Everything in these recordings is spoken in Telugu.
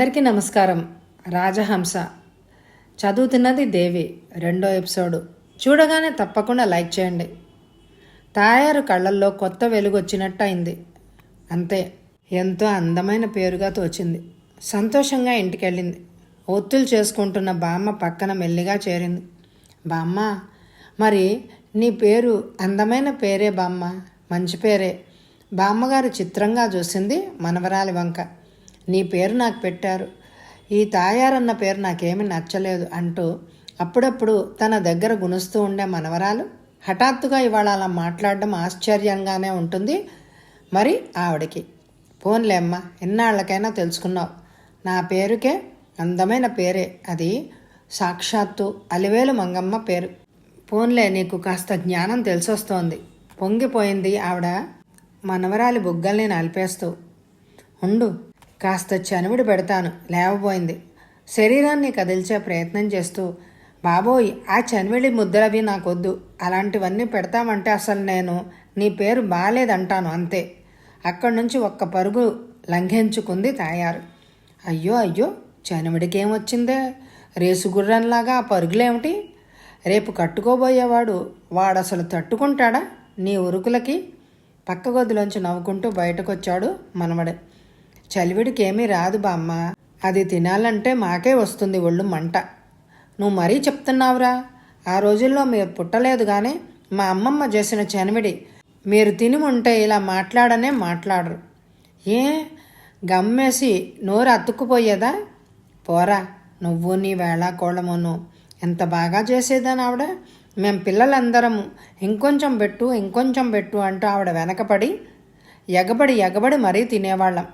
అందరికీ నమస్కారం. రాజహంస. చదువుతున్నది దేవి. రెండో ఎపిసోడు. చూడగానే తప్పకుండా లైక్ చేయండి. తాయారు కళ్ళల్లో కొత్త వెలుగు వచ్చినట్టు అయింది అంతే. ఎంతో అందమైన పేరుగా తోచింది సంతోషంగా ఇంటికెళ్ళింది. ఒత్తులు చేసుకుంటున్న బామ్మ పక్కన మెల్లిగా చేరింది. బామ్మ మరి నీ పేరు అందమైన పేరే బామ్మ? మంచి పేరే. బామ్మగారు చిత్రంగా చూసింది మనవరాలి వంక. నీ పేరు నాకు పెట్టారు. ఈ తాయారన్న పేరు నాకేమీ నచ్చలేదు అంటూ అప్పుడప్పుడు తన దగ్గర గుణుస్తూ ఉండే మనవరాలు హఠాత్తుగా ఇవాళ అలా మాట్లాడడం ఆశ్చర్యంగానే ఉంటుంది మరి ఆవిడకి. పోన్లే అమ్మ ఎన్నాళ్ళకైనా తెలుసుకున్నావు. నా పేరుకే అందమైన పేరే అది సాక్షాత్తు అలివేలు మంగమ్మ పేరు. పోన్లే నీకు కాస్త జ్ఞానం తెలిసొస్తోంది. పొంగిపోయింది ఆవిడ మనవరాలి బుగ్గల్ని నలిపేస్తూ. ఉండు కాస్త చనువుడు పెడతాను. లేవబోయింది. శరీరాన్ని కదిల్చే ప్రయత్నం చేస్తూ బాబోయ్ ఆ చనివిడి ముద్దలవి నాకొద్దు. అలాంటివన్నీ పెడతామంటే అసలు నేను నీ పేరు బాలేదంటాను అంతే. అక్కడి నుంచి ఒక్క పరుగు లంఘించుకుంది తాయారు. అయ్యో అయ్యో చనివిడికేమొచ్చిందే? రేసుగుర్రంలాగా ఆ పరుగులేమిటి? రేపు కట్టుకోబోయేవాడు వాడు అసలు తట్టుకుంటాడా నీ ఉరుకులకి? పక్క గదిలోంచి నవ్వుకుంటూ బయటకొచ్చాడు మనవడే. చలివిడికేమీ రాదు బామ్మ. అది తినాలంటే మాకే వస్తుంది ఒళ్ళు మంట. నువ్వు మరీ చెప్తున్నావురా? ఆ రోజుల్లో మీరు పుట్టలేదు కానీ మా అమ్మమ్మ చేసిన చనివిడి మీరు తిని ఉంటే ఇలా మాట్లాడనే మాట్లాడరు. ఏ? గమ్మేసి నోరు అతుక్కుపోయేదా? పోరా నువ్వు నీ వేళ కోళమును ఎంత బాగా చేసేదని ఆవిడ? మేం పిల్లలందరము ఇంకొంచెం పెట్టు ఇంకొంచెం పెట్టు అంటూ ఆవిడ వెనకపడి ఎగబడి ఎగబడి మరీ తినేవాళ్ళం.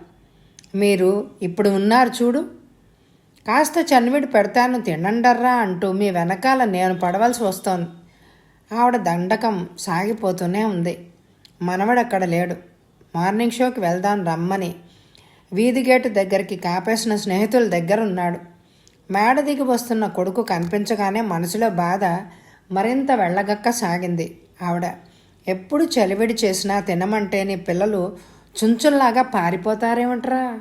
మీరు ఇప్పుడు ఉన్నారు చూడు. కాస్త చన్విడి పెడతాను తినండర్రా అంటూ మీ వెనకాల నేను పడవలసి వస్తోంది. ఆవిడ దండకం సాగిపోతూనే ఉంది. మనవడక్కడ లేడు. మార్నింగ్ షోకి వెళ్దాం రమ్మని. వీధి గేటు దగ్గరికి కాపేసిన స్నేహితుల దగ్గర ఉన్నాడు. మేడ దిగి వస్తున్న కొడుకు కనిపించగానే మనసులో బాధ మరింత వెళ్ళగక్క సాగింది ఆవిడ. ఎప్పుడు చలివిడి చేసినా తినమంటే నీ పిల్లలు చుంచుల్లాగా పారిపోతారేమంటరా?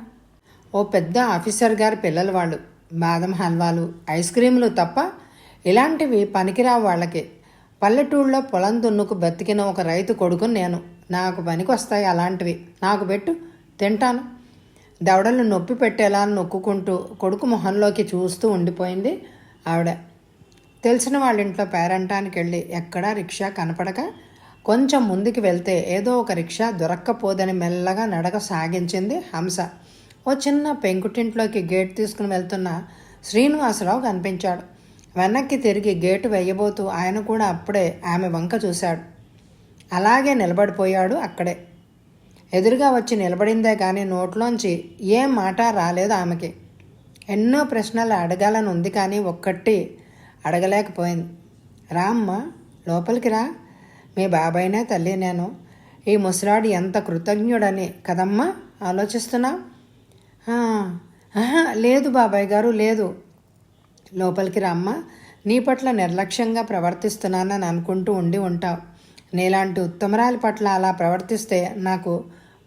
ఓ పెద్ద ఆఫీసర్ గారి పిల్లలు వాళ్ళు బాదం హల్వాలు ఐస్ క్రీములు తప్ప ఇలాంటివి పనికిరావు వాళ్ళకి. పల్లెటూళ్ళలో పొలం దున్నుకు బతికిన ఒక రైతు కొడుకు నేను. నాకు పనికి వస్తాయి అలాంటివి. నాకు పెట్టు తింటాను. దవడలు నొప్పి పెట్టేలా నొక్కుకుంటూ కొడుకు మొహంలోకి చూస్తూ ఉండిపోయింది ఆవిడ. తెలిసిన వాళ్ళ ఇంట్లో పేరంటానికి వెళ్ళి ఎక్కడా రిక్షా కనపడక కొంచెం ముందుకు వెళ్తే ఏదో ఒక రిక్షా దొరక్కపోదని మెల్లగా నడక సాగించింది హంస. ఓ చిన్న పెంకుటింట్లోకి గేట్ తీసుకుని వెళ్తున్న శ్రీనివాసరావు కనిపించాడు. వెనక్కి తిరిగి గేటు వేయబోతూ ఆయన కూడా అప్పుడే ఆమె వంక చూశాడు. అలాగే నిలబడిపోయాడు అక్కడే. ఎదురుగా వచ్చి నిలబడిందే కానీ నోట్లోంచి ఏం మాట రాలేదు ఆమెకి. ఎన్నో ప్రశ్నలు అడగాలని ఉంది కానీ ఒక్కటి అడగలేకపోయింది. రా అమ్మ లోపలికి రా. మీ బాబాయినా తల్లి నేను ఈ ముసలాడు ఎంత కృతజ్ఞుడని కదమ్మా ఆలోచిస్తున్నా? లేదు బాబాయ్ గారు లేదు. లోపలికి రామ్మ నీ పట్ల నిర్లక్ష్యంగా ప్రవర్తిస్తున్నానని అనుకుంటూ ఉండి ఉంటావు. నీలాంటి ఉత్తమరాలి పట్ల అలా ప్రవర్తిస్తే నాకు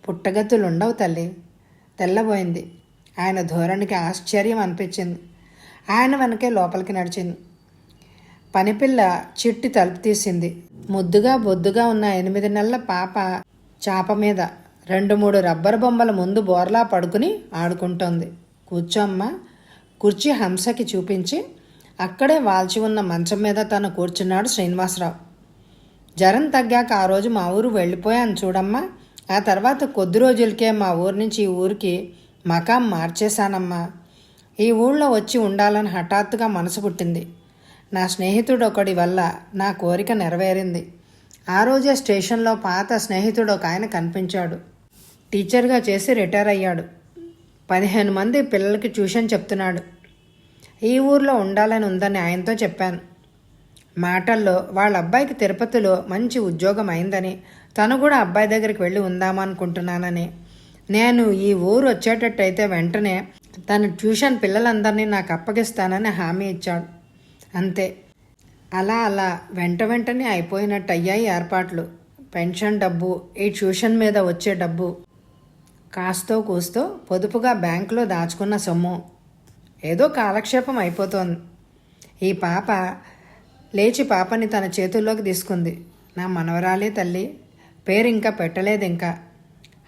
పుట్టగతులు ఉండవు తల్లి. తెల్లబోయింది. ఆయన ధోరణికి ఆశ్చర్యం అనిపించింది. ఆయన వెనకే లోపలికి నడిచింది. పనిపిల్ల చిట్టి తలుపు తీసింది. ముద్దుగా బొద్దుగా ఉన్న ఎనిమిది నెలల పాప చాప మీద రెండు మూడు రబ్బర్ బొమ్మల ముందు బోర్లా పడుకుని ఆడుకుంటోంది. కూర్చోమ్మ. కుర్చీ హంసకి చూపించి అక్కడే వాల్చి ఉన్న మంచం మీద తను కూర్చున్నాడు శ్రీనివాసరావు. జ్వరం తగ్గాక ఆ రోజు మా ఊరు వెళ్ళిపోయాను చూడమ్మా. ఆ తర్వాత కొద్ది రోజులకే మా ఊరు నుంచి ఈ ఊరికి మకాం మార్చేశానమ్మా. ఈ ఊళ్ళో వచ్చి ఉండాలని హఠాత్తుగా మనసు పుట్టింది. నా స్నేహితుడు ఒకడి వల్ల నా కోరిక నెరవేరింది. ఆ రోజే స్టేషన్లో పాత స్నేహితుడు ఒక ఆయన కనిపించాడు. టీచర్గా చేసి రిటైర్ అయ్యాడు పదిహేను మంది పిల్లలకి ట్యూషన్ చెప్తున్నాడు. ఈ ఊర్లో ఉండాలని ఉందని ఆయనతో చెప్పాను. మాటల్లో వాళ్ళ అబ్బాయికి తిరుపతిలో మంచి ఉద్యోగం అయిందని తను కూడా అబ్బాయి దగ్గరికి వెళ్ళి ఉందామనుకుంటున్నానని. నేను ఈ ఊరు వచ్చేటట్టయితే వెంటనే తన ట్యూషన్ పిల్లలందరినీ నాకు అప్పగిస్తానని హామీ ఇచ్చాడు. అంతే. అలా అలా. వెంట వెంటనే అయిపోయినట్టు అయ్యాయి ఏర్పాట్లు. పెన్షన్ డబ్బు ఈ ట్యూషన్ మీద వచ్చే డబ్బు. కాస్తో కూస్తో పొదుపుగా బ్యాంకులో దాచుకున్న సొమ్ము. ఏదో కాలక్షేపం అయిపోతోంది. ఈ పాప లేచి పాపని తన చేతుల్లోకి తీసుకుంది. నా మనవరాలే తల్లి. పేరు ఇంకా పెట్టలేదు ఇంకా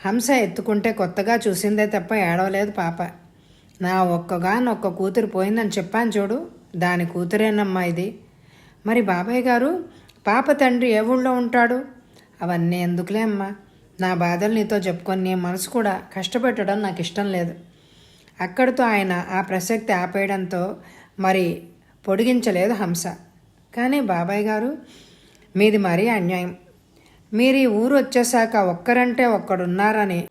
హంస ఎత్తుకుంటే కొత్తగా చూసిందే తప్ప ఏడవలేదు పాప. నా ఒక్కగానొక్క కూతురు పోయిందని చెప్పాను చూడు. దాని కూతురేనమ్మా ఇది. మరి బాబాయ్ గారు పాప తండ్రి ఏ ఊళ్ళో ఉంటాడు? అవన్నీ ఎందుకులే అమ్మా? నా బాధలు నీతో చెప్పుకొని నీ మనసు కూడా కష్టపెట్టడం నాకు ఇష్టం లేదు. అక్కడితో ఆయన ఆ ప్రసక్తి ఆపేయడంతో మరి పొడిగించలేదు హంస. కానీ బాబాయ్ గారు మీది మరీ అన్యాయం. మీరు ఈ ఊరు వచ్చేసాక ఒక్కరంటే ఒక్కడున్నారని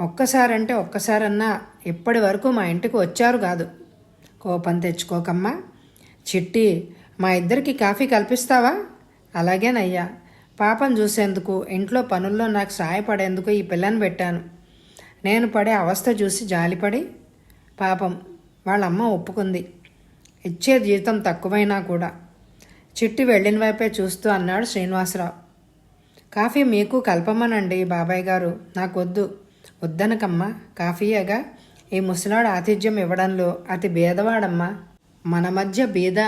ఒక్కసారంటే ఒక్కసారన్నా ఇప్పటి వరకు మా ఇంటికి వచ్చారు కాదు. కోపం తెచ్చుకోకమ్మా. చిట్టి మా ఇద్దరికి కాఫీ కల్పిస్తావా? అలాగేనయ్యా. పాపం చూసేందుకు ఇంట్లో పనుల్లో నాకు సహాయపడేందుకు ఈ పిల్లని పెట్టాను. నేను పడే అవస్థ చూసి జాలిపడి పాపం వాళ్ళమ్మ ఒప్పుకుంది. ఇచ్చే జీతం తక్కువైనా కూడా. చిట్టి వెళ్ళిన వైపే చూస్తూ అన్నాడు శ్రీనివాసరావు. కాఫీ మీకు కల్పమనండి బాబాయ్ గారు. నాకొద్దు. వద్దనకమ్మా కాఫీయేగా. ఈ ముసలాడు ఆతిథ్యం ఇవ్వడంలో అతి భేదవాడమ్మా. మన మధ్య బీద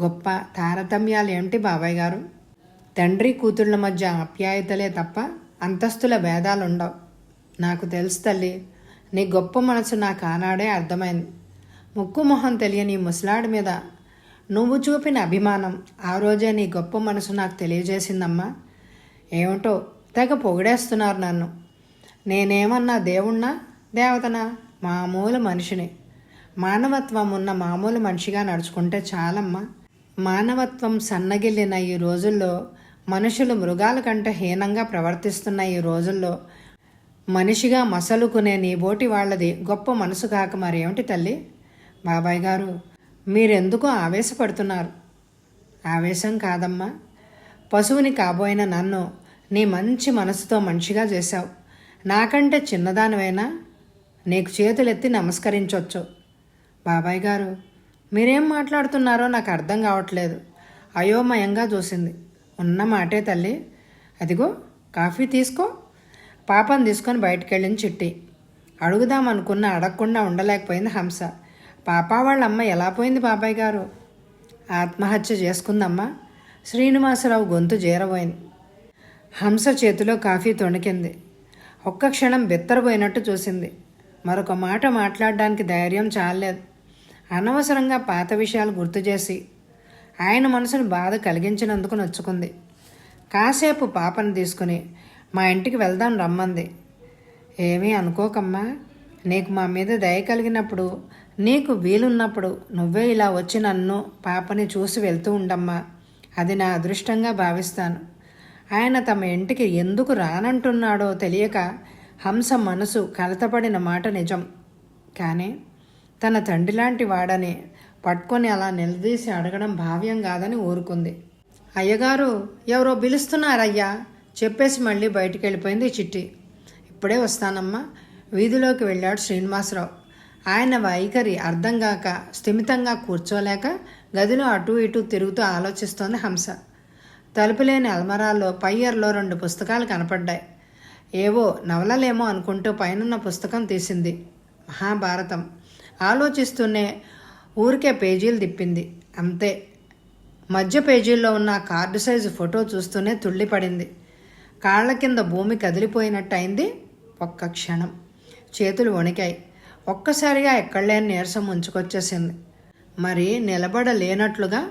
గొప్ప తారతమ్యాలు ఏమిటి బాబాయ్ గారు. తండ్రి కూతుళ్ళ మధ్య ఆప్యాయతలే తప్ప అంతస్తుల భేదాలుండవు. నాకు తెలుసు తల్లి నీ గొప్ప మనసు నాకు ఆనాడే అర్థమైంది. ముక్కు మొహం తెలియని ముసలాడి మీద నువ్వు చూపిన అభిమానం ఆ రోజే నీ గొప్ప మనసు నాకు తెలియజేసిందమ్మా. ఏమిటో తెగ పొగిడేస్తున్నారు నన్ను. నేనేమన్నా దేవుణ్ణా దేవతనా? మామూలు మనిషిని. మానవత్వం ఉన్న మామూలు మనిషిగా నడుచుకుంటే చాలమ్మా. మానవత్వం సన్నగిల్లిన ఈ రోజుల్లో మనుషులు మృగాల కంటే హీనంగా ప్రవర్తిస్తున్న ఈ రోజుల్లో మనిషిగా మసలుకునే నీ బోటి వాళ్ళది గొప్ప మనసు కాక మరేమిటి తల్లి? బాబాయ్ గారు మీరెందుకు ఆవేశపడుతున్నారు? ఆవేశం కాదమ్మా. పశువుని కాబోయిన నన్ను నీ మంచి మనసుతో మనిషిగా చేశావు. నాకంటే చిన్నదానివైనా? నీకు చేతులెత్తి నమస్కరించవచ్చు బాబాయ్ గారు మీరేం మాట్లాడుతున్నారో నాకు అర్థం కావట్లేదు. అయోమయంగా చూసింది. ఉన్న మాటే తల్లి. అదిగో కాఫీ తీసుకో. పాపం తీసుకొని బయటికి వెళ్ళింది చిట్టి. అడుగుదామనుకున్న అడగకుండా ఉండలేకపోయింది హంస. పాప వాళ్ళ అమ్మ ఎలా పోయింది బాబాయ్ గారు? ఆత్మహత్య చేసుకుందమ్మా. శ్రీనివాసరావు గొంతు జీరబోయింది. హంస చేతిలో కాఫీ తొణికింది. ఒక్క క్షణం బిత్తరపోయినట్టు చూసింది. మరొక మాట మాట్లాడడానికి ధైర్యం చాలేదు అనవసరంగా పాత విషయాలు గుర్తు చేసి ఆయన మనసును బాధ కలిగించినందుకు నచ్చుకుంది. కాసేపు పాపను తీసుకుని మా ఇంటికి వెళ్దాం రమ్మంది. ఏమీ అనుకోకమ్మా నీకు మా మీద దయ కలిగినప్పుడు నీకు వీలున్నప్పుడు నువ్వే ఇలా వచ్చి నన్ను పాపని చూసి వెళ్తూ ఉండమ్మా. అది నా అదృష్టంగా భావిస్తాను. ఆయన తమ ఇంటికి ఎందుకు రానంటున్నాడో తెలియక హంస మనసు కలతపడిన మాట నిజం. కానీ తన తండ్రిలాంటి వాడని పట్టుకొని అలా నిలదీసి అడగడం భావ్యం కాదని ఊరుకుంది. అయ్యగారు ఎవరో పిలుస్తున్నారయ్యా చెప్పేసి మళ్ళీ బయటికి వెళ్ళిపోయింది చిట్టి. ఇప్పుడే వస్తానమ్మా వీధిలోకి వెళ్ళాడు శ్రీనివాసరావు. ఆయన వైఖరి అర్థం కాక స్థిమితంగా కూర్చోలేక గదిలో అటు ఇటు తిరుగుతూ ఆలోచిస్తోంది హంస. తలుపులేని అల్మరాల్లో పయ్యర్లో రెండు పుస్తకాలు కనపడ్డాయి. ఏవో నవలలేమో అనుకుంటూ పైనున్న పుస్తకం తీసింది. మహాభారతం. ఆలోచిస్తూనే ఊరికే పేజీలు తిప్పింది. అంతే. మధ్య పేజీల్లో ఉన్న కార్డు సైజు ఫోటో చూస్తూనే తుళ్ళిపడింది. కాళ్ళ కింద భూమి కదిలిపోయినట్టు అయింది ఒక్క క్షణం. చేతులు వణికాయి. ఒక్కసారిగా ఎక్కడలేని నీరసం ఉంచుకొచ్చేసింది మరి నిలబడలేనట్లుగా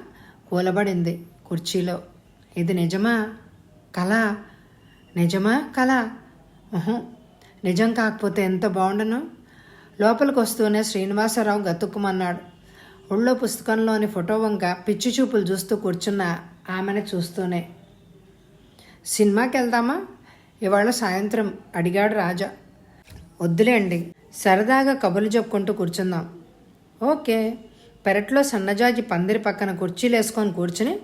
కూలబడింది కుర్చీలో. ఇది నిజమా? కళ నిజమా? కళ నిజం కాకపోతే ఎంత బాగుండను? లోపలికి వస్తూనే శ్రీనివాసరావు గతుక్కుమన్నాడు. ఒళ్ళో పుస్తకంలోని ఫోటో వంక పిచ్చి చూపులు చూస్తూ కూర్చున్న ఆమెను చూస్తూనే. సినిమాకి వెళ్దామా ఇవాళ సాయంత్రం అడిగాడు రాజా. వద్దులేండి సరదాగా కబుర్లు చెప్పుకుంటూ కూర్చుందాం. ఓకే పెరట్లో సన్నజాజి పందిరి పక్కన కుర్చీలు వేసుకొని కూర్చుని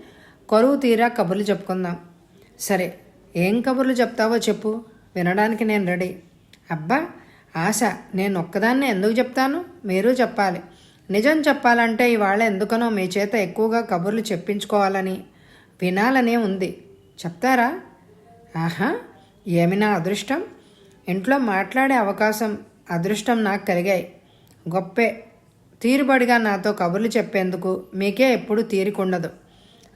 కరువు తీరా కబుర్లు చెప్పుకుందాం. సరే ఏం కబుర్లు చెప్తావో చెప్పు వినడానికి నేను రెడీ. అబ్బా ఆశ నేను ఒక్కదాన్నే ఎందుకు చెప్తాను? మీరు చెప్పాలి. నిజం చెప్పాలంటే ఇవాళ ఎందుకనో మీ చేత ఎక్కువగా కబుర్లు చెప్పించుకోవాలని వినాలనే ఉంది. చెప్తారా? ఆహా ఏమి నా అదృష్టం? ఇంట్లో మాట్లాడే అవకాశం అదృష్టం నాకు కలిగాయి. గొప్పే. తీరుబడిగా నాతో కబుర్లు చెప్పేందుకు మీకే ఎప్పుడు తీరికుండదు.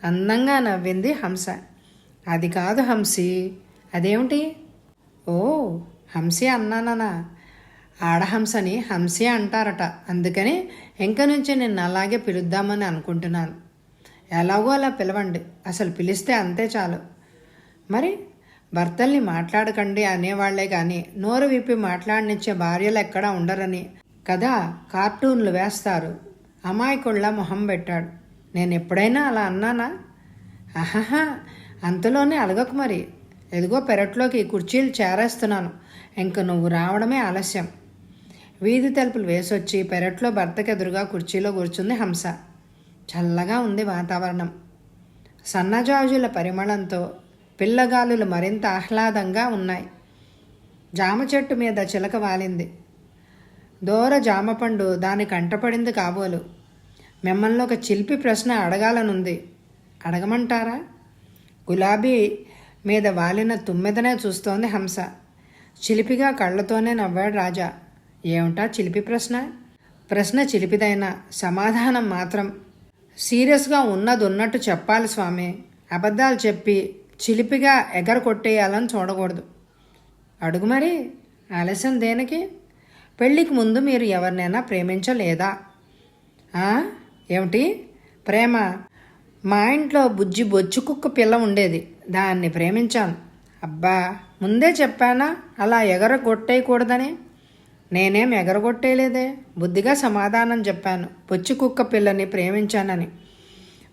అందంగా నవ్వింది హంస. అది కాదు హంసి. అదేమిటి? ఓ హంసి అన్నానా ఆడహంసని హంసే అంటారట. అందుకని ఇంక నుంచి నిన్ను అలాగే పిలుద్దామని అనుకుంటున్నాను. ఎలాగో అలా పిలవండి. అసలు పిలిస్తే అంతే చాలు. మరి భర్తల్ని మాట్లాడకండి అనేవాళ్ళే కానీ నోరు విప్పి మాట్లాడనిచ్చే భార్యలు ఎక్కడా ఉండరని కదా కార్టూన్లు వేస్తారు. అమాయకుళ్ళ మొహం పెట్టాడు. నేను ఎప్పుడైనా అలా అన్నానా? ఆహాహా అంతలోనే అలగకు మరి. ఎదుగో పెరట్లోకి కుర్చీలు చేరేస్తున్నాను. ఇంక నువ్వు రావడమే ఆలస్యం. వీధి తలుపులు వేసొచ్చి పెరట్లో భర్తకెదురుగా కుర్చీలో కూర్చుంది హంస. చల్లగా ఉంది వాతావరణం. సన్నజాజుల పరిమళంతో పిల్లగాలులు మరింత ఆహ్లాదంగా ఉన్నాయి. జామ చెట్టు మీద చిలక వాలింది. దూర జామపండు దాని కంటపడింది కాబోలు. మిమ్మల్ని ఒక చిలిపి ప్రశ్న అడగాలనుంది. అడగమంటారా? గులాబీ మీద వాలిన తుమ్మెదనే చూస్తోంది హంస. చిలిపిగా కళ్ళతోనే నవ్వాడు రాజా. ఏమిటా చిలిపి ప్రశ్న? ప్రశ్న చిలిపిదైనా సమాధానం మాత్రం సీరియస్గా ఉన్నది ఉన్నట్టు చెప్పాలి స్వామి. అబద్ధాలు చెప్పి చిలిపిగా ఎగర కొట్టేయాలని చూడకూడదు. అడుగు మరి ఆలస్యం దేనికి? పెళ్ళికి ముందు మీరు ఎవరినైనా ప్రేమించలేదా? ఏమిటి? ప్రేమ మా ఇంట్లో బుజ్జి బొచ్చు కుక్క పిల్ల ఉండేది. దాన్ని ప్రేమించాను. అబ్బా ముందే చెప్పానా? అలా ఎగరగొట్టేయకూడదని నేనేం ఎగరగొట్టేయలేదే బుద్ధిగా సమాధానం చెప్పాను. పొచ్చి కుక్క పిల్లని ప్రేమించానని.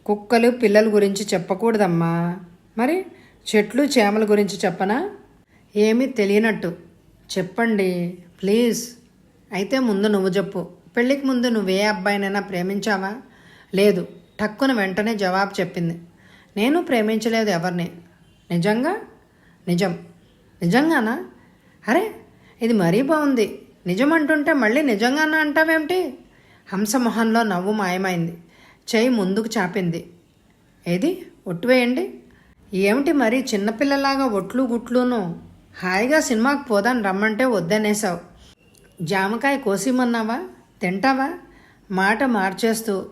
కుక్కలు పిల్లల గురించి చెప్పకూడదమ్మా. మరి చెట్లు చేమల గురించి చెప్పనా? ఏమీ తెలియనట్టు. చెప్పండి ప్లీజ్. అయితే ముందు నువ్వు చెప్పు. పెళ్ళికి ముందు నువ్వే అబ్బాయినైనా ప్రేమించావా? లేదు. టక్కున వెంటనే జవాబు చెప్పింది. నేను ప్రేమించలేదు ఎవరిని. నిజంగా? నిజం. నిజంగానా? అరే ఇది మరీ బాగుంది. నిజమంటుంటే మళ్ళీ నిజంగానే అంటావేమిటి? హంస మొహంలో నవ్వు మాయమైంది. చేయి ముందుకు చాపింది. ఏది? ఒట్టువేయండి ఏమిటి మరి చిన్నపిల్లలాగా ఒట్లు గుట్లును? హాయిగా సినిమాకి పోదాని రమ్మంటే వద్దనేసావు జామకాయ కోసిమన్నావా? తింటావా? మాట మార్చేస్తూ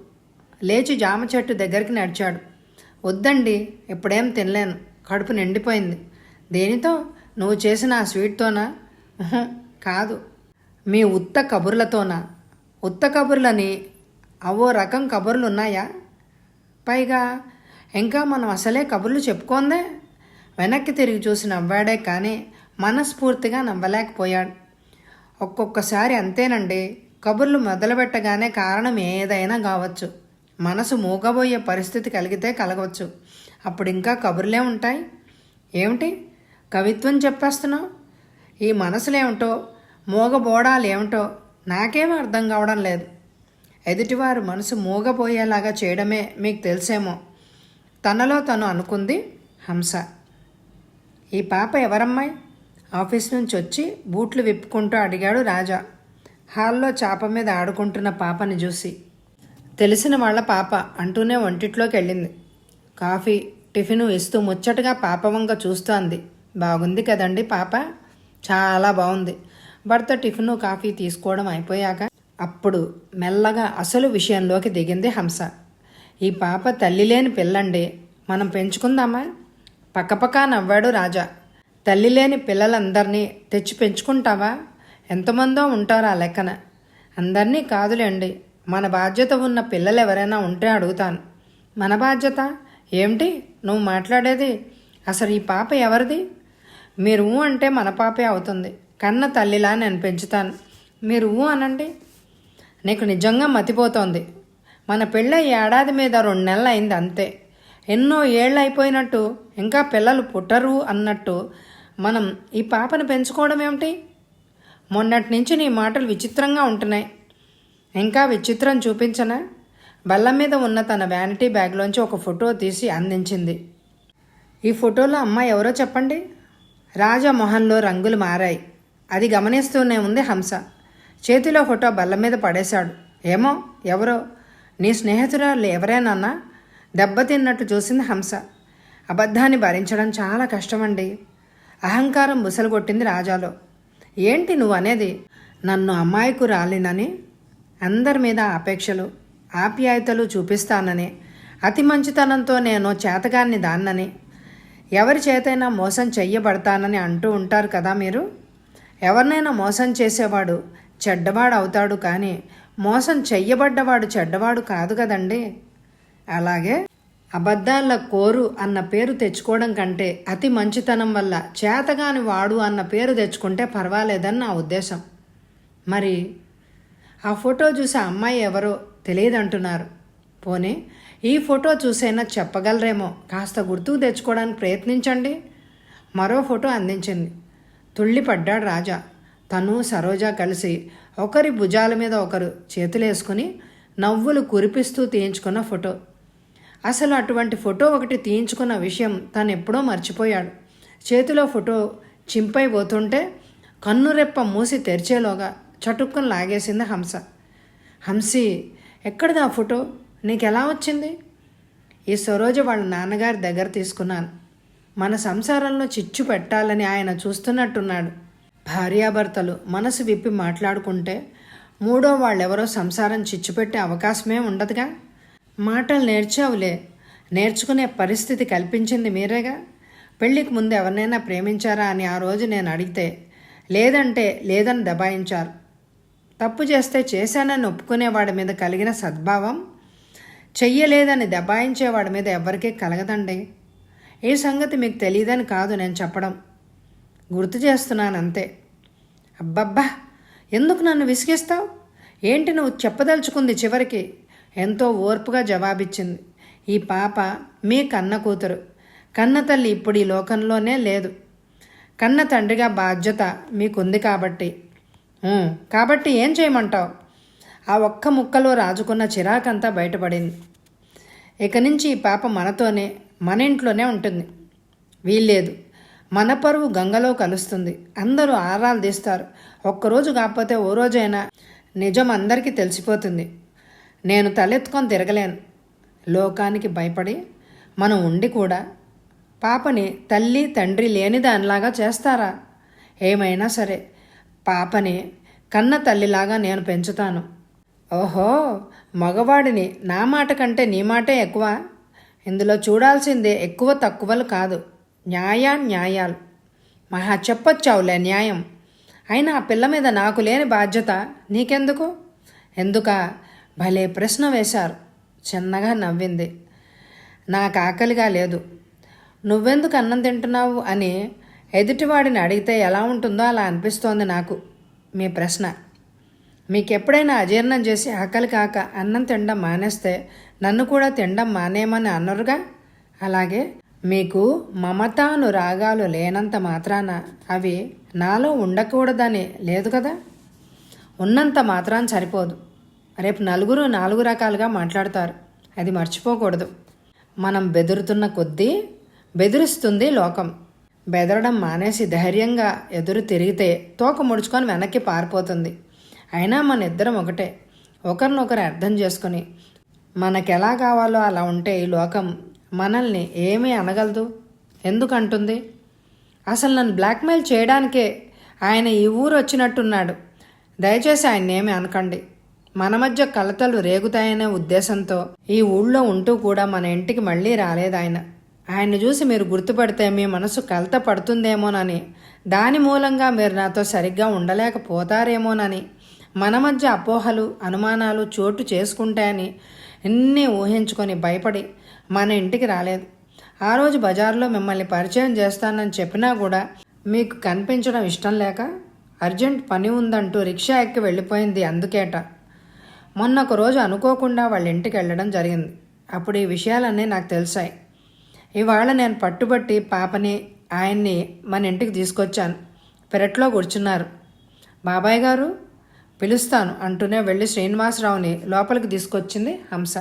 లేచి జామ చెట్టు దగ్గరికి నడిచాడు. వద్దండి ఇప్పుడేం తినలేను. కడుపు నిండిపోయింది. దేనితో? నువ్వు చేసిన ఆ స్వీట్తోనా? కాదు. మీ ఉత్త కబుర్లతోనా? ఉత్త కబుర్లని అవో రకం కబుర్లు ఉన్నాయా పైగా ఇంకా మనం అసలే కబుర్లు చెప్పుకోందే? వెనక్కి తిరిగి చూసి నవ్వాడే కానీ మనస్ఫూర్తిగా నవ్వలేకపోయాడు ఒక్కొక్కసారి అంతేనండి కబుర్లు మొదలుపెట్టగానే కారణం ఏదైనా కావచ్చు. మనసు మూగబోయే పరిస్థితి కలిగితే కలగవచ్చు. అప్పుడు ఇంకా కబుర్లే ఉంటాయి. ఏమిటి? కవిత్వం చెప్పేస్తున్నావు? ఈ మనసులేమిటో మూగబోడాలేమిటో నాకేం అర్థం కావడం లేదు. ఎదుటివారు మనసు మూగపోయేలాగా చేయడమే మీకు తెలిసేమో. తనలో తను అనుకుంది హంస. ఈ పాప ఎవరమ్మాయి? ఆఫీస్ నుంచి వచ్చి బూట్లు విప్పుకుంటూ అడిగాడు రాజా. హాల్లో చాప మీద ఆడుకుంటున్న పాపని చూసి. తెలిసిన వాళ్ళ పాప అంటూనే వంటిట్లోకి వెళ్ళింది. కాఫీ టిఫిను ఇస్తూ ముచ్చటగా పాప వంక చూస్తోంది. బాగుంది కదండి పాప? చాలా బాగుంది. భర్త టిఫిను కాఫీ తీసుకోవడం అయిపోయాక అప్పుడు మెల్లగా అసలు విషయంలోకి దిగింది హంస. ఈ పాప తల్లి లేని పిల్లండి. మనం పెంచుకుందామా? పక్కపక్క నవ్వాడు రాజా. తల్లి లేని పిల్లలందరినీ తెచ్చి పెంచుకుంటావా? ఎంతమందో ఉంటారు ఆ లెక్కన. అందరినీ కాదులేండి. మన బాధ్యత ఉన్న పిల్లలు ఎవరైనా ఉంటే అడుగుతాను. మన బాధ్యత? ఏమిటి? నువ్వు మాట్లాడేది? అసలు ఈ పాప ఎవరిది? మీరు అంటే మన పాపే అవుతుంది. కన్న తల్లిలా నేను పెంచుతాను. మీరు ఊ అనండి. నీకు నిజంగా మతిపోతోంది. మన పెళ్ళ ఏడాది మీద రెండు నెలలు అయింది అంతే. ఎన్నో ఏళ్ళు అయిపోయినట్టు ఇంకా పిల్లలు పుట్టరు అన్నట్టు మనం ఈ పాపను పెంచుకోవడం ఏమిటి? మొన్నటి నుంచి నీ మాటలు విచిత్రంగా ఉంటున్నాయి. ఇంకా విచిత్రం చూపించనా? బల్ల మీద ఉన్న తన వ్యానిటీ బ్యాగ్లోంచి ఒక ఫోటో తీసి అందించింది. ఈ ఫోటోలో అమ్మాయి ఎవరో చెప్పండి? రాజా మొహంలో రంగులు మారాయి. అది గమనిస్తూనే ఉంది హంస. చేతిలో ఫోటో బల్ల మీద పడేశాడు. ఏమో ఎవరో? నీ స్నేహితురాలు ఎవరేనన్నా దెబ్బతిన్నట్టు చూసింది హంస. అబద్ధాన్ని భరించడం చాలా కష్టమండి. అహంకారం బుసలు కొట్టింది రాజాలో. ఏంటి నువ్వు అనేది? నన్ను అమ్మాయికు రాలినని అందరి మీద ఆపేక్షలు ఆప్యాయతలు చూపిస్తానని అతి మంచితనంతో నేను చేతగాన్ని దాన్నని ఎవరి చేతైనా మోసం చెయ్యబడతానని అంటూ ఉంటారు కదా మీరు? ఎవరినైనా మోసం చేసేవాడు చెడ్డవాడు అవుతాడు కానీ మోసం చెయ్యబడ్డవాడు చెడ్డవాడు కాదు కదండి. అలాగే అబద్ధాల కోరు అన్న పేరు తెచ్చుకోవడం కంటే అతి మంచితనం వల్ల చేతగాని వాడు అన్న పేరు తెచ్చుకుంటే పర్వాలేదని నా ఉద్దేశం. మరి ఆ ఫోటో చూసే ఆ అమ్మాయి ఎవరో తెలియదంటున్నారు. పోనీ ఈ ఫోటో చూసైనా చెప్పగలరేమో కాస్త గుర్తుకు తెచ్చుకోవడానికి ప్రయత్నించండి. మరో ఫోటో అందించింది తుళ్ళిపడ్డాడు రాజా. తను సరోజ కలిసి ఒకరి భుజాల మీద ఒకరు చేతులేసుకుని నవ్వులు కురిపిస్తూ తీయించుకున్న ఫోటో. అసలు అటువంటి ఫోటో ఒకటి తీయించుకున్న విషయం తను ఎప్పుడో మర్చిపోయాడు. చేతిలో ఫోటో చింపైపోతుంటే కన్నురెప్ప మూసి తెరిచేలోగా చటుక్కుని లాగేసింది హంస. హంసి ఎక్కడిది ఆ ఫోటో? నీకెలా వచ్చింది? ఈ సరోజ వాళ్ళ నాన్నగారి దగ్గర తీసుకున్నాను. మన సంసారంలో చిచ్చు పెట్టాలని ఆయన చూస్తున్నట్టున్నాడు. భార్యాభర్తలు మనసు విప్పి మాట్లాడుకుంటే మూడో వాళ్ళెవరో సంసారం చిచ్చు పెట్టే అవకాశమే ఉండదుగా? మాటలు నేర్చావులే. నేర్చుకునే పరిస్థితి కల్పించింది మీరేగా? పెళ్ళికి ముందు ఎవరినైనా ప్రేమించారా అని ఆ రోజు నేను అడిగితే లేదంటే లేదని దబాయించారు. తప్పు చేస్తే చేశానని ఒప్పుకునేవాడి మీద కలిగిన సద్భావం? చెయ్యలేదని దబాయించేవాడి మీద ఎవరికీ కలగదండి. ఏ సంగతి మీకు తెలియదని కాదు నేను చెప్పడం. గుర్తు చేస్తున్నాను అంతే అబ్బబ్బా! ఎందుకు నన్ను విసిగిస్తావు? ఏంటి నువ్వు చెప్పదలుచుకుంది చివరికి? ఎంతో ఓర్పుగా జవాబిచ్చింది. ఈ పాప మీ కన్న కూతురు. కన్న తల్లి ఇప్పుడు ఈ లోకంలోనే లేదు. కన్న తండ్రిగా బాధ్యత మీకుంది కాబట్టి. కాబట్టి ఏం చేయమంటావు? ఆ ఒక్క ముక్కలో రాజుకున్న చిరాకంతా బయటపడింది. ఇక నుంచి ఈ పాప మనతోనే మన ఇంట్లోనే ఉంటుంది. వీల్లేదు. మన పరువు గంగలో కలుస్తుంది. అందరూ ఆరాలు తీస్తారు. ఒక్కరోజు కాకపోతే ఓ రోజైనా నిజం అందరికీ తెలిసిపోతుంది. నేను తలెత్తుకొని తిరగలేను. లోకానికి భయపడి మనం ఉండి కూడా పాపని తల్లి తండ్రి లేని దానిలాగా చేస్తారా? ఏమైనా సరే పాపని కన్న తల్లిలాగా నేను పెంచుతాను. ఓహో! మగవాడిని నా మాట కంటే నీ మాటే ఎక్కువ? ఇందులో చూడాల్సిందే ఎక్కువ తక్కువలు కాదు. న్యాయా న్యాయాలు. మహా చెప్పొచ్చావులే న్యాయం. అయినా ఆ పిల్ల మీద నాకు లేని బాధ్యత నీకెందుకు? ఎందుక? భలే ప్రశ్న వేశారు. చిన్నగా నవ్వింది. నాకు ఆకలిగా లేదు. నువ్వెందుకు అన్నం తింటున్నావు అని ఎదుటివాడిని అడిగితే ఎలా ఉంటుందో అలా అనిపిస్తోంది నాకు. మీ ప్రశ్న. మీకు ఎప్పుడైనా అజీర్ణం చేసి ఆకలి కాక అన్నం తినడం మానేస్తే నన్ను కూడా తినడం మానేయమని అన్నరుగా? అలాగే మీకు మమతాను రాగాలు లేనంత మాత్రాన అవి నాలో ఉండకూడదని లేదు కదా? ఉన్నంత మాత్రాన సరిపోదు. రేపు నలుగురు నాలుగు రకాలుగా మాట్లాడతారు. అది మర్చిపోకూడదు. మనం బెదురుతున్న కొద్దీ బెదిరిస్తుంది లోకం. బెదరడం మానేసి ధైర్యంగా ఎదురు తిరిగితే తోక ముడుచుకొని వెనక్కి పారిపోతుంది. అయినా మన ఇద్దరం ఒకటే. ఒకరినొకరు అర్థం చేసుకొని మనకెలా కావాలో అలా ఉంటే ఈ లోకం మనల్ని ఏమీ అనగలదు. ఎందుకంటుంది? అసలు నన్ను బ్లాక్మెయిల్ చేయడానికే ఆయన ఈ ఊరు వచ్చినట్టున్నాడు. దయచేసి ఆయన ఏమి అనకండి. మన మధ్య కలతలు రేగుతాయనే ఉద్దేశంతో ఈ ఊళ్ళో ఉంటూ కూడా మన ఇంటికి మళ్ళీ రాలేదు ఆయన. ఆయన్ని చూసి మీరు గుర్తుపడితే మీ మనసు కలత పడుతుందేమోనని దాని మూలంగా మీరు నాతో సరిగ్గా ఉండలేకపోతారేమోనని మన మధ్య అపోహలు అనుమానాలు చోటు చేసుకుంటాయని ఎన్ని ఊహించుకొని భయపడి మన ఇంటికి రాలేదు. ఆ రోజు బజార్లో మిమ్మల్ని పరిచయం చేస్తానని చెప్పినా కూడా మీకు కనిపించడం ఇష్టం లేక అర్జెంట్ పని ఉందంటూ రిక్షా ఎక్కి వెళ్ళిపోయింది అందుకేట. మొన్న ఒక రోజు అనుకోకుండా వాళ్ళ ఇంటికి వెళ్ళడం జరిగింది. అప్పుడు ఈ విషయాలన్నీ నాకు తెలిసాయి. ఇవాళ నేను పట్టుబట్టి పాపని ఆయన్ని మన ఇంటికి తీసుకొచ్చాను. పెరట్లో కూర్చున్నారు. బాబాయ్ గారు పిలుస్తాను అంటూనే వెళ్ళి శ్రీనివాసరావుని లోపలికి తీసుకొచ్చింది హంస.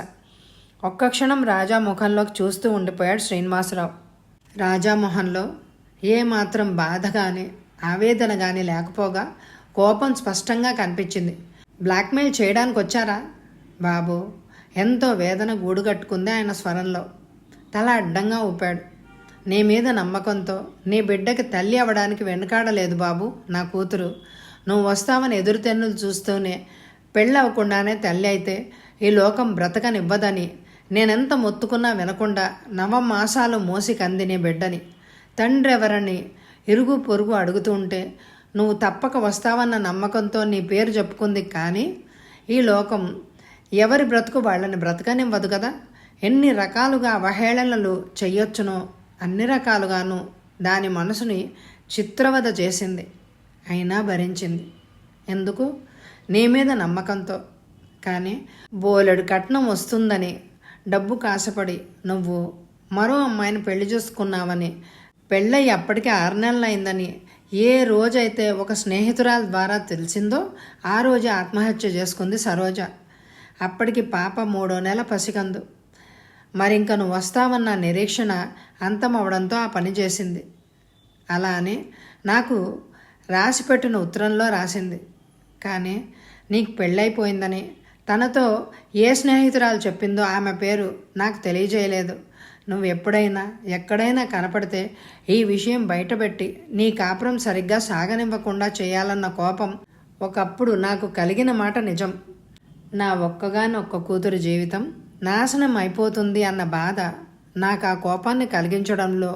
ఒక్క క్షణం రాజా ముఖంలోకి చూస్తూ ఉండిపోయాడు శ్రీనివాసరావు. రాజా మొహంలో ఏ మాత్రం బాధ కానీ ఆవేదన కానీ లేకపోగా కోపం స్పష్టంగా కనిపించింది. బ్లాక్మెయిల్ చేయడానికి వచ్చారా? బాబు ఎంతో వేదన గూడుగట్టుకుంది ఆయన స్వరంలో. తల అడ్డంగా ఊపాడు. నీ మీద నమ్మకంతో నీ బిడ్డకి తల్లి అవ్వడానికి వెనకాడలేదు బాబు నా కూతురు. నువ్వు వస్తావని ఎదురుతెన్నులు చూస్తూనే పెళ్ళవకుండానే తల్లి అయితే ఈ లోకం బ్రతకనివ్వదని నేనెంత మొత్తుకున్నా వినకుండా నవమాసాలు మోసి బిడ్డని. తండ్రి ఎవరని ఇరుగు పొరుగు అడుగుతూ ఉంటే నువ్వు తప్పక వస్తావన్న నమ్మకంతో నీ పేరు చెప్పుకుంది కానీ ఈ లోకం ఎవరి బ్రతుకు వాళ్ళని బ్రతకనివ్వదు కదా? ఎన్ని రకాలుగా అవహేళనలు చెయ్యొచ్చునో అన్ని రకాలుగాను దాని మనసుని చిత్రవద చేసింది. అయినా భరించింది. ఎందుకు? నీ మీద నమ్మకంతో. కానీ బోలెడు కట్నం వస్తుందని డబ్బు కాశపడి నువ్వు మరో అమ్మాయిని పెళ్ళి చేసుకున్నావని పెళ్ళయి అప్పటికే ఆరు నెలలు అయిందని ఏ రోజైతే ఒక స్నేహితురాల ద్వారా తెలిసిందో ఆ రోజు ఆత్మహత్య చేసుకుంది సరోజ. అప్పటికి పాప మూడో నెల పసికందు. మరింక నువ్వు వస్తావన్న నిరీక్షణ అంతమవడంతో ఆ పని చేసింది. అలా అని నాకు రాసిపెట్టిన ఉత్తరంలో రాసింది. కానీ నీకు పెళ్ళైపోయిందని. తనతో ఏ స్నేహితురాలు చెప్పిందో ఆమె పేరు నాకు తెలియజేయలేదు. నువ్వు ఎప్పుడైనా ఎక్కడైనా కనపడితే ఈ విషయం బయటపెట్టి నీ కాపురం సరిగ్గా సాగనివ్వకుండా చేయాలన్న కోపం ఒకప్పుడు నాకు కలిగిన మాట నిజం. నా ఒక్కగానొక్క కూతురు జీవితం నాశనం అయిపోతుంది అన్న బాధ నాకు ఆ కోపాన్ని కలిగించడంలో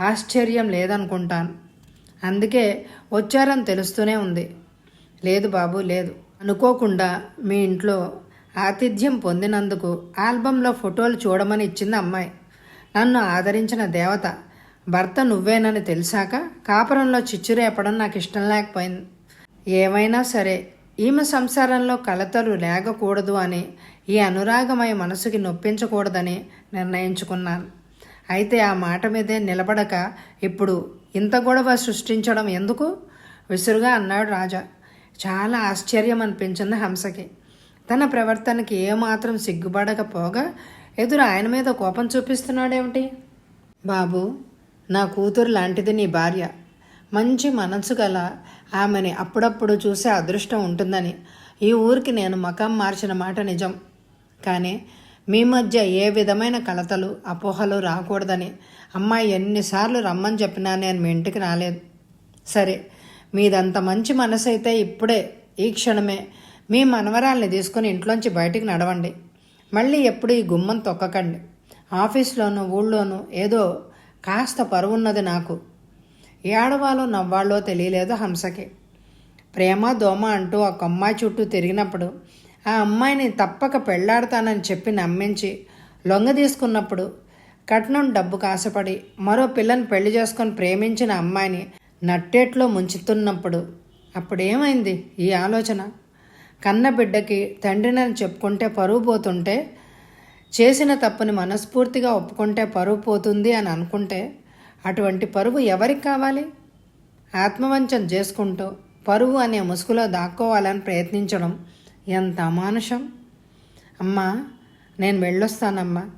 ఆశ్చర్యం లేదనుకుంటాను. అందుకే వచ్చారని తెలుస్తూనే ఉంది. లేదు బాబు లేదు. అనుకోకుండా మీ ఇంట్లో ఆతిథ్యం పొందినందుకు ఆల్బంలో ఫోటోలు చూడమని ఇచ్చింది అమ్మాయి. నన్ను ఆదరించిన దేవత భర్త నువ్వేనని తెలిసాక కాపురంలో చిచ్చురేపడం నాకు ఇష్టం లేకపోయింది. ఏమైనా సరే ఈమె సంసారంలో కలతలు లేకూడదు అని ఈ అనురాగమయ మనసుకి నొప్పించకూడదని నిర్ణయించుకున్నాను. అయితే ఆ మాట మీదే నిలబడక ఇప్పుడు ఇంత గొడవ సృష్టించడం ఎందుకు? విసురుగా అన్నాడు రాజా. చాలా ఆశ్చర్యం అనిపించింది హంసకి. తన ప్రవర్తనకి ఏమాత్రం సిగ్గుపడకపోగా ఎదురు ఆయన మీద కోపం చూపిస్తున్నాడేమిటి? బాబు నా కూతురు లాంటిది నీ భార్య. మంచి మనసు గల ఆమెని అప్పుడప్పుడు చూసే అదృష్టం ఉంటుందని. ఈ ఊరికి నేను మకం మార్చిన మాట నిజం. కానీ మీ మధ్య ఏ విధమైన కలతలు అపోహలు రాకూడదని అమ్మాయి ఎన్నిసార్లు రమ్మని చెప్పినా నేను మీ ఇంటికి రాలేదు. సరే మీదంత మంచి మనసు అయితే ఇప్పుడే ఈ క్షణమే మీ మనవరాల్ని తీసుకుని ఇంట్లోంచి బయటికి నడవండి. మళ్ళీ ఎప్పుడు ఈ గుమ్మం తొక్కకండి. ఆఫీస్లోనూ ఊళ్ళోనూ ఏదో కాస్త పరువున్నది నాకు. ఏడవాలో నవ్వాళ్ళో తెలియలేదు హంసకి. ప్రేమ దోమ అంటూ ఒక అమ్మాయి చుట్టూ తిరిగినప్పుడు ఆ అమ్మాయిని తప్పక పెళ్ళాడతానని చెప్పి నమ్మించి లొంగ తీసుకున్నప్పుడు కట్నం డబ్బు కాసపడి మరో పిల్లని పెళ్ళి చేసుకొని ప్రేమించిన అమ్మాయిని నట్టేట్లో ముంచుతున్నప్పుడు అప్పుడేమైంది ఈ ఆలోచన? కన్న బిడ్డకి తండ్రినని చెప్పుకుంటే పరువు పోతుంటే చేసిన తప్పుని మనస్ఫూర్తిగా ఒప్పుకుంటే పరువు పోతుంది అని అనుకుంటే అటువంటి పరువు ఎవరికి కావాలి? ఆత్మవంచన చేసుకుంటూ పరువు అనే ముసుగులో దాక్కోవాలని ప్రయత్నించడం ఎంత అమానుషం. అమ్మా నేను వెళ్ళొస్తానమ్మా.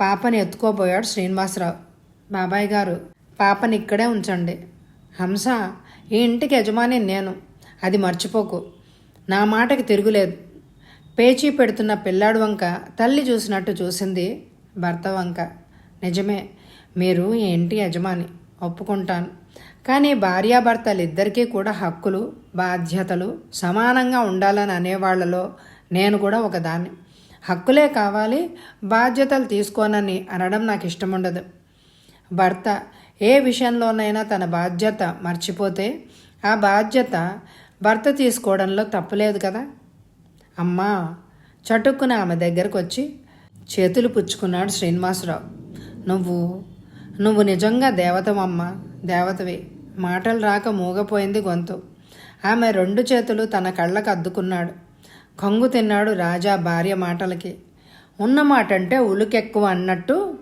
పాపని ఎత్తుకోబోయాడు శ్రీనివాసరావు. బాబాయ్ గారు పాపని ఇక్కడే ఉంచండి. హంస ఈ ఇంటికి యజమాని నేను. అది మర్చిపోకు. నా మాటకి తిరుగులేదు. పేచీ పెడుతున్న పిల్లాడు వంక తల్లి చూసినట్టు చూసింది భర్త వంక. నిజమే మీరు ఈ ఇంటి యజమాని. ఒప్పుకుంటాను. కానీ భార్యాభర్తలిద్దరికీ కూడా హక్కులు బాధ్యతలు సమానంగా ఉండాలని అనేవాళ్ళలో నేను కూడా ఒకదాన్ని హక్కులే కావాలి బాధ్యతలు తీసుకోనని అనడం నాకు ఇష్టం ఉండదు భర్త ఏ విషయంలోనైనా తన బాధ్యత మర్చిపోతే ఆ బాధ్యత భర్త తీసుకోవడంలో తప్పులేదు కదా. అమ్మా చటుక్కున ఆమె దగ్గరకు వచ్చి చేతులు పుచ్చుకున్నాడు శ్రీనివాసరావు. నువ్వు నువ్వు నిజంగా దేవతమమ్మ దేవతవి. మాటలు రాక మూగపోయింది గొంతు. ఆమె రెండు చేతులు తన కళ్ళకు అద్దుకున్నాడు. కొంగు తిన్నాడు రాజా భార్య మాటలకి. ఉన్న మాట అంటే ఉలుకెక్కువ అన్నట్టు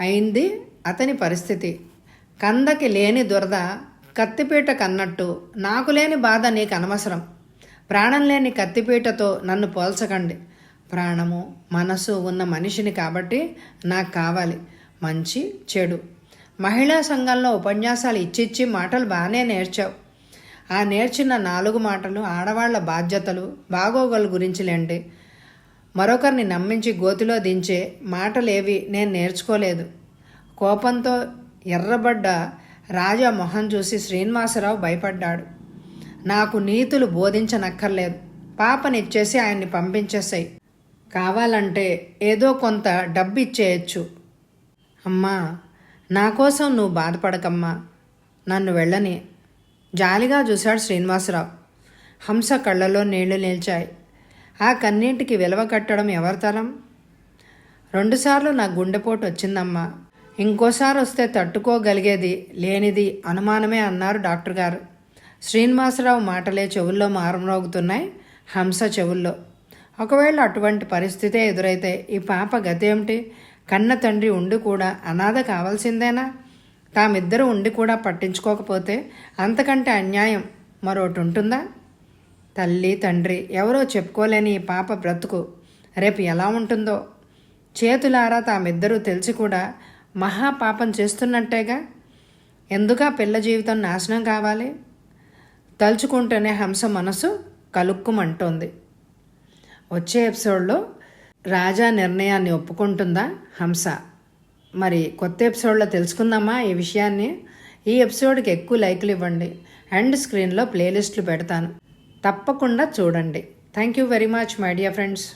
అయింది అతని పరిస్థితి. కందకి లేని దురద కత్తిపీట కన్నట్టు నాకు లేని బాధ నీకు అనవసరం. ప్రాణం లేని కత్తిపీటతో నన్ను పోల్చకండి. ప్రాణము మనసు ఉన్న మనిషిని కాబట్టి నాకు కావాలి. మంచి చెడు. మహిళా సంఘంలో ఉపన్యాసాలు ఇచ్చిచ్చి మాటలు బాగానే నేర్చావు. ఆ నేర్చిన నాలుగు మాటలు ఆడవాళ్ళ బాధ్యతలు బాగోగుల గురించిలేండి మరొకరిని నమ్మించి గోతిలో దించే మాటలేవి నేను నేర్చుకోలేదు. కోపంతో ఎర్రబడ్డ రాజా మొహం చూసి శ్రీనివాసరావు భయపడ్డాడు. నాకు నీతులు బోధించనక్కర్లేదు. పాపనిచ్చేసి ఆయన్ని పంపించేసాయి. కావాలంటే ఏదో కొంత డబ్బు ఇచ్చేయచ్చు అమ్మా నా కోసం నువ్వు బాధపడకమ్మా. నన్ను వెళ్ళని. జాలిగా చూశాడు శ్రీనివాసరావు. హంస కళ్ళలో నీళ్ళు నిలిచాయి. ఆ కన్నీటికి విలువ కట్టడం ఎవరి తరం? రెండుసార్లు నా గుండెపోటు వచ్చిందమ్మా. ఇంకోసారి వస్తే తట్టుకోగలిగేది లేనిది అనుమానమే అన్నారు డాక్టర్ గారు. శ్రీనివాసరావు మాటలే చెవుల్లో మారుమ్రోగుతున్నాయి హంస చెవుల్లో. ఒకవేళ అటువంటి పరిస్థితే ఎదురైతే ఈ పాప గతేమిటి? కన్న తండ్రి ఉండి కూడా అనాథ కావాల్సిందేనా? తామిద్దరూ ఉండి కూడా పట్టించుకోకపోతే అంతకంటే అన్యాయం మరోటి ఉంటుందా? తల్లి తండ్రి ఎవరో చెప్పుకోలేని ఈ పాప బ్రతుకు రేపు ఎలా ఉంటుందో? చేతులారా తామిద్దరూ తెలిసి కూడా మహాపాపం చేస్తున్నట్టేగా? ఎందుకా పిల్ల జీవితం నాశనం కావాలి? తలుచుకుంటేనే హంస మనసు కలుక్కుమంటోంది. వచ్చే ఎపిసోడ్లో రాజా నిర్ణయాన్ని ఒప్పుకుంటుందా? హంస. మరి కొత్త ఎపిసోడ్లో తెలుసుకుందామా ఈ విషయాన్ని? ఈ ఎపిసోడ్కి ఎక్కువ లైక్లు ఇవ్వండి. అండ్ స్క్రీన్లో ప్లేలిస్టులు పెడతాను. తప్పకుండా చూడండి. Thank you very much my dear friends.